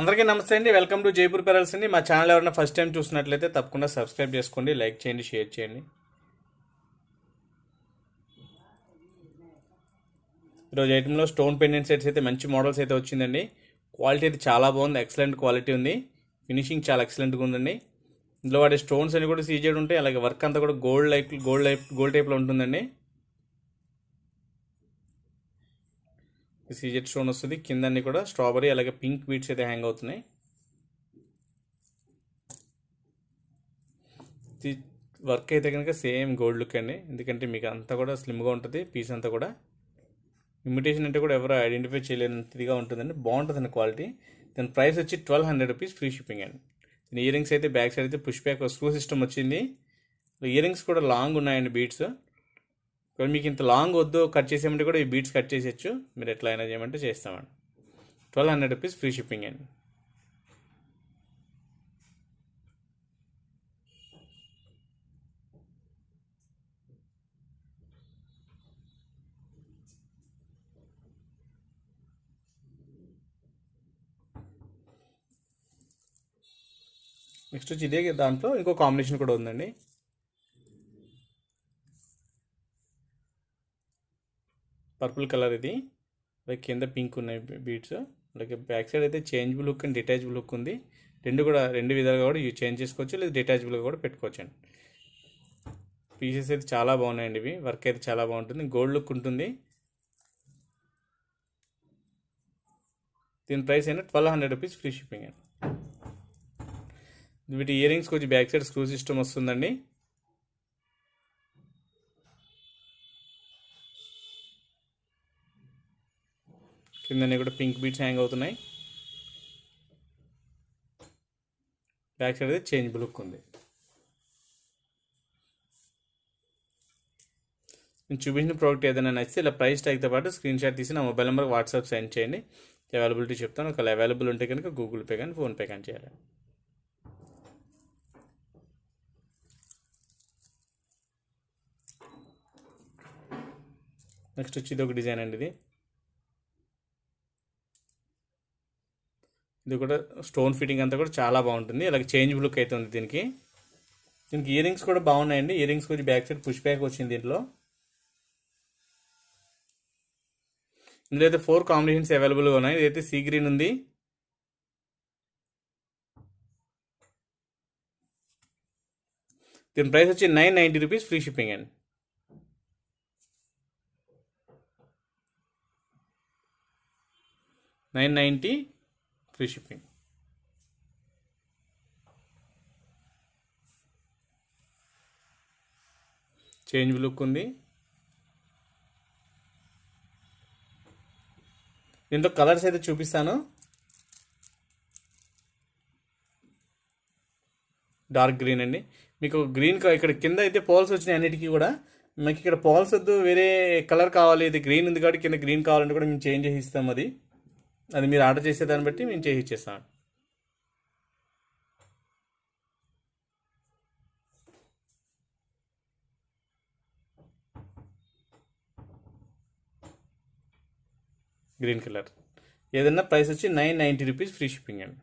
అందరికీ నమస్తే అండి. వెల్కమ్ టు జైపూర్ పెరల్స్ అండి. మా ఛానల్ ఎవరైనా ఫస్ట్ టైం చూసినట్లయితే తప్పకుండా సబ్స్క్రైబ్ చేసుకోండి లైక్ చేయండి షేర్ చేయండి. ఈరోజు ఐటెంలో స్టోన్ పెండెంట్ సెట్స్ అయితే మంచి మోడల్స్ అయితే వచ్చిందండి. క్వాలిటీ అయితే చాలా బాగుంది. ఎక్సలెంట్ క్వాలిటీ ఉంది. ఫినిషింగ్ చాలా ఎక్సలెంట్గా ఉందండి. ఇందులో వాడే స్టోన్స్ అన్ని కూడా సీజెడ్ ఉంటాయి. అలాగే వర్క్ అంతా కూడా gold like gold life gold టైప్లో ఉంటుందండి. సీజెట్ స్టోన్ వస్తుంది. కింద అన్ని కూడా స్ట్రాబెరీ అలాగే పింక్ బీట్స్ అయితే హ్యాంగ్ అవుతున్నాయి. వర్క్ అయితే కనుక సేమ్ గోల్డ్ లుక్ అండి. ఎందుకంటే మీకు అంతా కూడా స్లిమ్గా ఉంటుంది పీస్ అంతా కూడా. ఇమిటేషన్ అంటే కూడా ఎవరు ఐడెంటిఫై చేయలేనంతదిగా ఉంటుందండి. బాగుంటుందండి క్వాలిటీ. దాని ప్రైస్ వచ్చి twelve hundred rupees free shipping అండి. దీని ఇయర్ రింగ్స్ అయితే బ్యాక్ సైడ్ అయితే పుష్ బ్యాక్ స్క్రూ సిస్టమ్ వచ్చింది. ఇయర్ రింగ్స్ కూడా లాంగ్ ఉన్నాయండి బీట్స్. ఒకవేళ మీకు ఇంత లాంగ్ వద్దు కట్ చేసేయమంటే కూడా ఈ బీట్స్ కట్ చేసేయచ్చు. మీరు ఎట్లా అయినా చేయమంటే చేస్తామండి. Twelve hundred rupees free shipping అండి. నెక్స్ట్ వచ్చి ఇదే దాంట్లో ఇంకో కాంబినేషన్ కూడా ఉందండి. పర్పుల్ కలర్ ఇది. అలాగే కింద పింక్ ఉన్నాయి బీట్స్. అలాగే బ్యాక్ సైడ్ అయితే changeable look and detachable look ఉంది. రెండు కూడా రెండు విధాలుగా కూడా ఇవి చేంజ్ చేసుకోవచ్చు లేదా డిటాచబుల్గా కూడా పెట్టుకోవచ్చు అండి. పీసెస్ అయితే చాలా బాగున్నాయండి ఇవి. వర్క్ అయితే చాలా బాగుంటుంది. గోల్డ్ లుక్ ఉంటుంది. దీని ప్రైస్ అయినా twelve hundred rupees free shipping అండి. వీటి ఇయర్ రింగ్స్కి వచ్చి బ్యాక్ సైడ్ స్క్రూ సిస్టమ్ వస్తుందండి. కిందనే కూడా పింక్ బీట్స్ హ్యాంగ్ అవుతున్నాయి. బ్యాక్ సైడ్ అయితే చేంజ్ లుక్ ఉంది. నేను చూపించిన ప్రోడక్ట్ ఏదైనా నచ్చితే ఇలా ప్రైస్ ట్యాగ్తో పాటు స్క్రీన్ షాట్ తీసి నా మొబైల్ నెంబర్ వాట్సాప్ సెండ్ చేయండి. అవైలబిలిటీ చెప్తాను. ఒకవేళ అవైలబుల్ ఉంటే కనుక గూగుల్ పే కానీ ఫోన్పే కానీ చేయాలి. నెక్స్ట్ వచ్చి ఇది ఒక డిజైన్ అండి ఇది. ఇది కూడా స్టోన్ ఫిట్టింగ్ అంతా కూడా చాలా బాగుంటుంది. అలాగే చేంజ్ లుక్ అయితే ఉంది దీనికి. దీనికి ఇయరింగ్స్ కూడా బాగున్నాయండి. ఇయరింగ్స్ కొంచెం బ్యాక్ సైడ్ పుష్ బ్యాక్ వచ్చింది దీంట్లో. ఇందులో అయితే ఫోర్ కాంబినేషన్స్ అవైలబుల్గా ఉన్నాయి. ఇదైతే సీ గ్రీన్ ఉంది. దీని ప్రైస్ వచ్చి nine ninety rupees free shipping అండి. Nine ninety free shipping change look ఉంది. దీంతో కలర్స్ అయితే చూపిస్తాను. డార్క్ గ్రీన్ అండి. మీకు గ్రీన్ ఇక్కడ కింద అయితే పోల్స్ వచ్చినాయి అన్నిటికీ కూడా. మీకు ఇక్కడ పోల్స్ వద్దు వేరే కలర్ కావాలి ఇది గ్రీన్ ఉంది కాబట్టి కింద గ్రీన్ కావాలంటే కూడా మేము చేంజ్ చేసి ఇస్తాం అది. అది మీరు ఆర్డర్ చేసే దాన్ని బట్టి మేము చేసి ఇచ్చేస్తాం గ్రీన్ కలర్ ఏదన్నా ప్రైస్ వచ్చి nine ninety rupees free shipping అండి.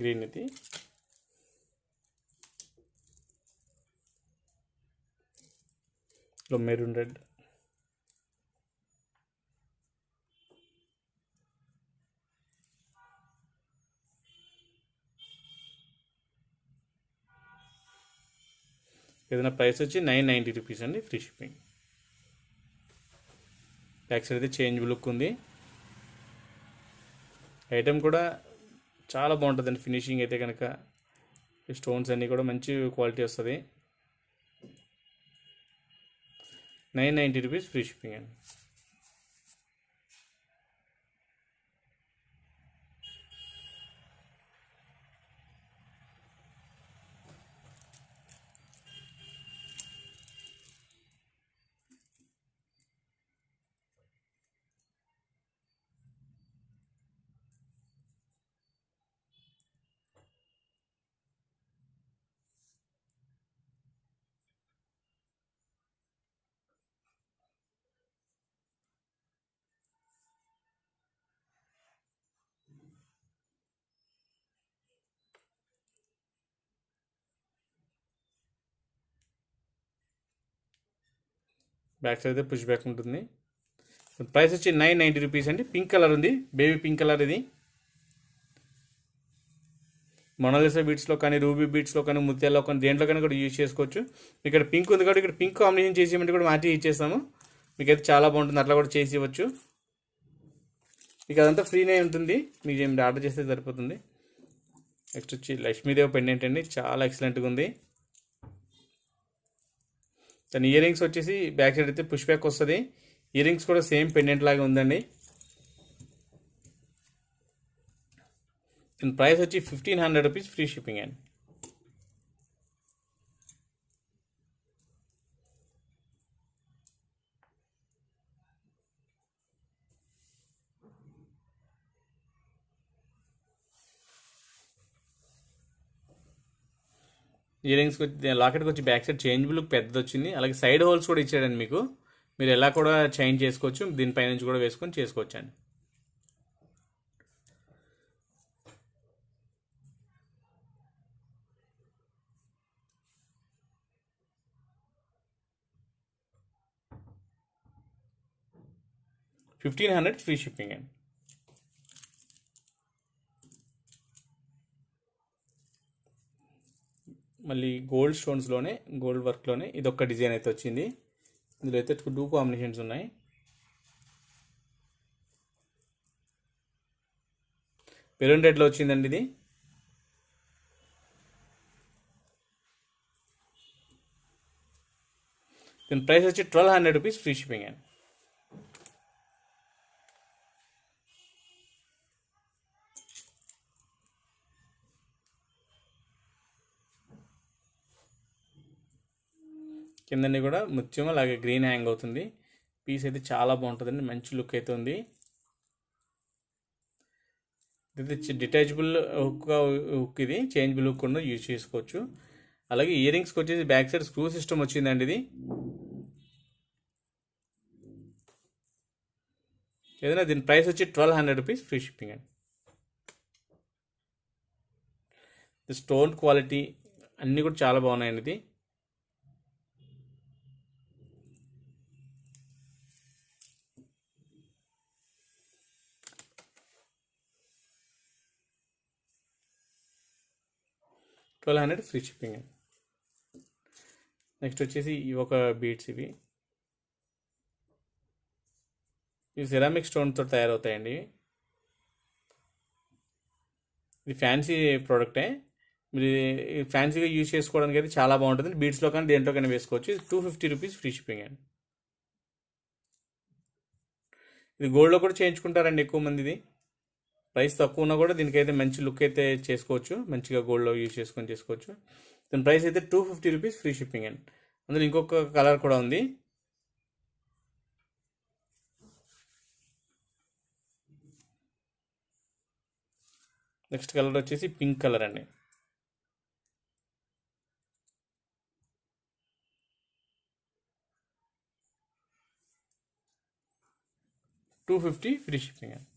గ్రీన్ ఇది మెరూన్ రెడ్. ఏదైనా ప్రైస్ వచ్చి నైన్ నైంటీ రూపీస్ అండి ఫ్రీ షిప్పింగ్. బ్యాక్ సైడ్ అయితే చేంజ్ లుక్ ఉంది. ఐటెం కూడా చాలా బాగుంటుందండి ఫినిషింగ్ అయితే కనుక స్టోన్స్ అన్నీ కూడా మంచి క్వాలిటీ వస్తుంది. Nine ninety rupees free shipping అండి. బ్యాక్ సైడ్ అయితే పుష్ బ్యాక్ ఉంటుంది. ప్రైస్ వచ్చి నైన్ నైంటీ రూపీస్ అండి. పింక్ కలర్ ఉంది. బేబీ పింక్ కలర్ ఇది. మొనాలిసా బీట్స్లో కానీ రూబీ బీట్స్లో కానీ ముత్యాల్లో కానీ దేంట్లో కానీ కూడా యూజ్ చేసుకోవచ్చు. ఇక్కడ పింక్ ఉంది కాబట్టి ఇక్కడ పింక్ కాంబినేషన్ చేసి కూడా మార్చి ఇచ్చేస్తాము మీకు అయితే చాలా బాగుంటుంది. అట్లా కూడా చేసి ఇవ్వచ్చు. మీకు అదంతా ఫ్రీనే ఉంటుంది. మీకు ఏమి ఆర్డర్ చేస్తే సరిపోతుంది. నెక్స్ట్ వచ్చి లక్ష్మీదేవి పెండెంట్ అండి. చాలా ఎక్సలెంట్గా ఉంది. దాని ఇయర్ రింగ్స్ వచ్చేసి బ్యాక్ సైడ్ అయితే పుష్ బ్యాక్ వస్తుంది. ఇయర్ రింగ్స్ కూడా సేమ్ పెండెంట్ లాగా ఉందండి. దాని ప్రైస్ వచ్చి fifteen hundred rupees free shipping అండి. ఇయర్ రింగ్స్కి వచ్చి లాకెట్కి వచ్చి బ్యాక్ సైడ్ చేంజబుల్ పెద్ద వచ్చింది అలాగే సైడ్ హోల్స్ కూడా ఇచ్చాడండి మీకు. మీరు ఎలా కూడా చేంజ్ చేసుకోవచ్చు దీనిపై నుంచి కూడా వేసుకొని చేసుకోవచ్చు అండి ఫిఫ్టీన్ హండ్రెడ్ ఫ్రీ షిప్పింగ్ అండి. మళ్ళీ గోల్డ్ స్టోన్స్లోనే గోల్డ్ వర్క్లోనే ఇది ఒక డిజైన్ అయితే వచ్చింది. ఇందులో అయితే టూ కాంబినేషన్స్ ఉన్నాయి. బెలూన్ రెడ్లో వచ్చిందండి ఇది. దీని ప్రైస్ వచ్చి twelve hundred rupees free shipping అండి. కిందని కూడా ముత్యం అలాగే గ్రీన్ హ్యాంగ్ అవుతుంది. పీస్ అయితే చాలా బాగుంటుందండి. మంచి లుక్ అయితే ఉంది. ఇది డిటాచబుల్ హుక్ హుక్ ఇది. చేంజబుల్ హుక్ కూడా యూజ్ చేసుకోవచ్చు. అలాగే ఇయర్ రింగ్స్కి వచ్చేసి బ్యాక్ సైడ్ స్క్రూ సిస్టమ్ వచ్చిందండి ఇది. ఏదైనా దీని ప్రైస్ వచ్చి twelve hundred rupees free shipping అండి. స్టోన్ క్వాలిటీ అన్నీ కూడా చాలా బాగున్నాయండి ఇది. Twelve hundred free shipping next వచ్చేసి ఇవి ఒక బీట్స్ ఇవి. ఇవి సిరామిక్ స్టోన్తో తయారవుతాయండి. ఇది ఫ్యాన్సీ ప్రోడక్టే మీరు ఫ్యాన్సీగా యూజ్ చేసుకోవడానికి అయితే చాలా బాగుంటుంది. బీట్స్లో కానీ దేంట్లో కానీ వేసుకోవచ్చు. Two fifty rupees free shipping అండి. ఇది గోల్డ్లో కూడా చేయించుకుంటారండి ఎక్కువ మంది ఇది. ప్రైస్ తక్కువ ఉన్నా కూడా దీనికైతే మంచి లుక్ అయితే చేసుకోవచ్చు. మంచిగా గోల్డ్లో యూజ్ చేసుకొని చేసుకోవచ్చు. దీని ప్రైస్ అయితే two fifty rupees free shipping అండి. అందులో ఇంకొక కలర్ కూడా ఉంది. నెక్స్ట్ కలర్ వచ్చేసి పింక్ కలర్ అండి. టూ ఫిఫ్టీ ఫ్రీ షిప్పింగ్ అండి.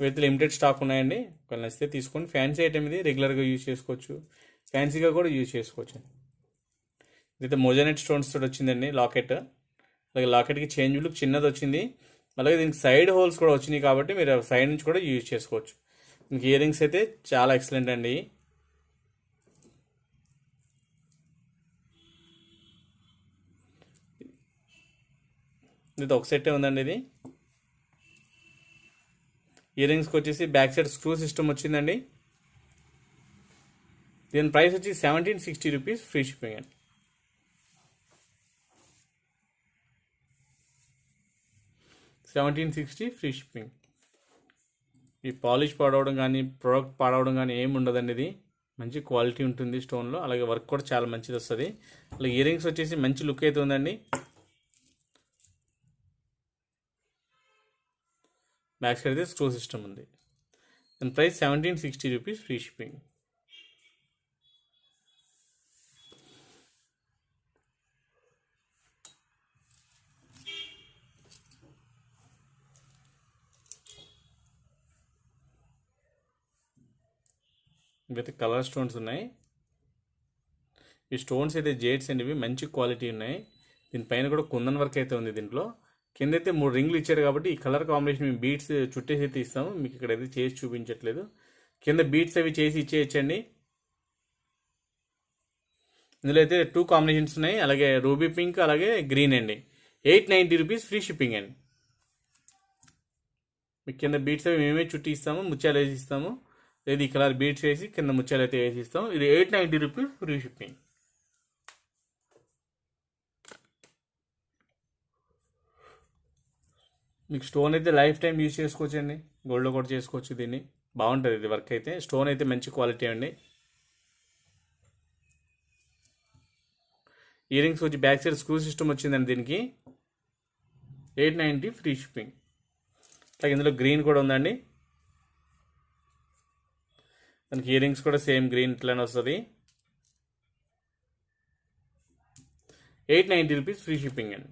ఇవైతే లిమిటెడ్ స్టాక్ ఉన్నాయండి. ఒకవేళ నచ్చితే తీసుకోండి ఫ్యాన్సీ ఐటమ్ ఇది రెగ్యులర్గా యూజ్ చేసుకోవచ్చు. ఫ్యాన్సీగా కూడా యూజ్ చేసుకోవచ్చు ఇదైతే మోజనెట్ స్టోన్స్ తోటి వచ్చిందండి లాకెట్. అలాగే లాకెట్కి చేంజ్ లుక్ చిన్నది వచ్చింది. అలాగే దీనికి సైడ్ హోల్స్ కూడా వచ్చినాయి కాబట్టి మీరు సైడ్ నుంచి కూడా యూజ్ చేసుకోవచ్చు. దీనికి ఇయర్ రింగ్స్ అయితే చాలా ఎక్సలెంట్ అండి. ఇది ఒక సెట్టే ఉందండి ఇది. ఇయర్ రింగ్స్కి వచ్చేసి బ్యాక్ సైడ్ స్క్రూ సిస్టమ్ వచ్చిందండి. దీని ప్రైస్ వచ్చి seventeen sixty rupees free shipping అండి. సెవెంటీన్ సిక్స్టీ ఫ్రీ షిప్పింగ్ ఈ పాలిష్ పాడవడం కానీ ప్రోడక్ట్ పాడవడం కానీ ఏమి ఉండదండి ఇది. మంచి క్వాలిటీ ఉంటుంది స్టోన్లో అలాగే వర్క్ కూడా చాలా మంచిది వస్తుంది. అలాగే ఇయర్ రింగ్స్ వచ్చేసి మంచి లుక్ అయితే ఉందండి. బ్యాక్ సైడ్ అయితే స్టోర్ సిస్టమ్ ఉంది. దాని price seventeen sixty rupees free shipping with colour stones ఉన్నాయి. ఈ స్టోన్స్ అయితే జేడ్స్ అనేవి మంచి క్వాలిటీ ఉన్నాయి. దీనిపైన కూడా కుందన్ వర్క్ అయితే ఉంది దీంట్లో. కింద అయితే మూడు రింగులు ఇచ్చారు కాబట్టి ఈ కలర్ కాంబినేషన్ మేము బీట్స్ చుట్టేసి అయితే ఇస్తాము. మీకు ఇక్కడ అయితే చేసి చూపించట్లేదు. కింద బీట్స్ అవి చేసి ఇచ్చేయచ్చండి. ఇందులో అయితే టూ కాంబినేషన్స్ ఉన్నాయి. అలాగే రూబీ పింక్ అలాగే గ్రీన్ అండి. Eight ninety rupees free shipping అండి. మీకు కింద బీట్స్ అవి మేమే చుట్టి ఇస్తాము ముత్యాలు వేసి ఇస్తాము. లేదు ఈ కలర్ బీట్స్ వేసి కింద ముత్యాలు అయితే వేసి ఇస్తాము. ఇది eight ninety rupees free shipping. మీకు స్టోన్ అయితే లైఫ్ టైం యూజ్ చేసుకోవచ్చు అండి. గోల్డ్లో కూడా చేసుకోవచ్చు దీన్ని. బాగుంటుంది ఇది వర్క్ అయితే. స్టోన్ అయితే మంచి క్వాలిటీ అండి. ఇయర్ రింగ్స్ వచ్చి బ్యాక్ సైడ్ స్క్రూ సిస్టమ్ వచ్చిందండి దీనికి. ఎయిట్ నైంటీ ఫ్రీ షిప్పింగ్ అలాగే ఇందులో గ్రీన్ కూడా ఉందండి. దానికి ఇయరింగ్స్ కూడా సేమ్ గ్రీన్ ఇట్లానే వస్తుంది. Eight ninety rupees free shipping అండి.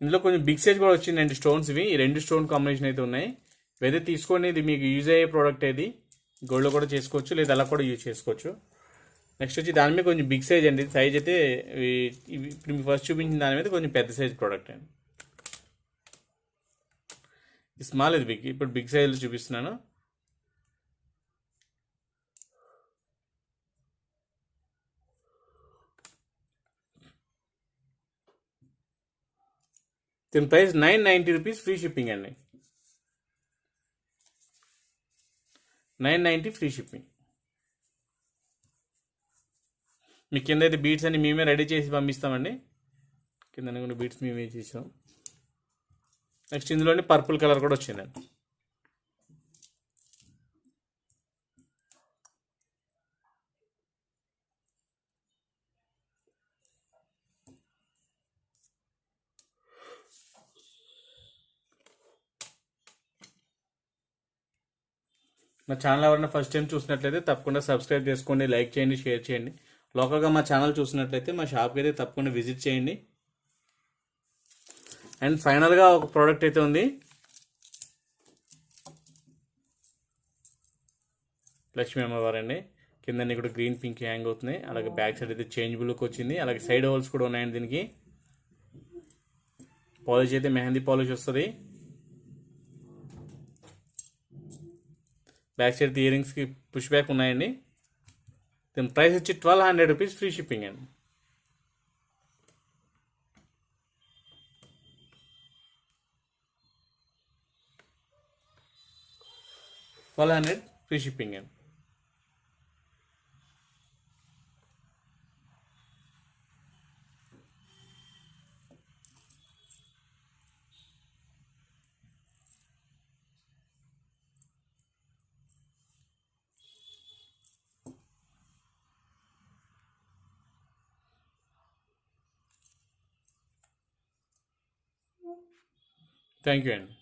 ఇందులో కొంచెం బిగ్ సైజ్ కూడా వచ్చిందండి స్టోన్స్ ఇవి. ఈ రెండు స్టోన్ కాంబినేషన్ అయితే ఉన్నాయి. వెదర్ తీసుకొని ఇది మీకు యూజ్ అయ్యే ప్రోడక్ట్ ఇది గోల్డ్లో కూడా చేసుకోవచ్చు లేదా అలా కూడా యూజ్ చేసుకోవచ్చు. నెక్స్ట్ వచ్చి దాని మీద కొంచెం బిగ్ సైజ్ అండి. సైజ్ అయితే ఇప్పుడు మీకు ఫస్ట్ చూపించిన దాని మీద కొంచెం పెద్ద సైజ్ ప్రోడక్ట్ అండి. ఇది స్మాల్ ఇది బిగ్ ఇప్పుడు బిగ్ సైజ్లో చూపిస్తున్నాను. దీని price nine ninety rupees free shipping అండి. Nine ninety free shipping. మీ కింద అయితే బీట్స్ అన్ని మేమే రెడీ చేసి పంపిస్తామండి. కింద బీట్స్ మేమే చేసాం నెక్స్ట్ ఇందులోనే పర్పుల్ కలర్ కూడా వచ్చిందండి. నా ఛానల్ ఎవరైనా ఫస్ట్ టైం చూసినట్లయితే తప్పకుండా సబ్స్క్రైబ్ చేసుకోండి లైక్ చేయండి షేర్ చేయండి. లోకల్గా మా ఛానల్ చూసినట్లయితే మా షాప్కి అయితే తప్పకుండా విజిట్ చేయండి. అండ్ ఫైనల్గా ఒక ప్రోడక్ట్ అయితే ఉంది. లక్ష్మీ అమ్మవారండి. కింద ఇక్కడ గ్రీన్ పింక్ హ్యాంగ్ అవుతున్నాయి అలాగే బ్యాక్ సైడ్ అయితే చేంజ్ లుక్ వచ్చింది. అలాగే సైడ్ హోల్స్ కూడా ఉన్నాయండి దీనికి. పాలిష్ అయితే మెహందీ పాలిష్ వస్తుంది. బ్యాక్ సైడ్ ఇయరింగ్స్కి పుష్ బ్యాక్ ఉన్నాయండి. దీని ప్రైస్ వచ్చి twelve hundred rupees free shipping అండి. ట్వెల్వ్ హండ్రెడ్ ఫ్రీ షిప్పింగ్ అండి. థ్యాంక్ యూ అండి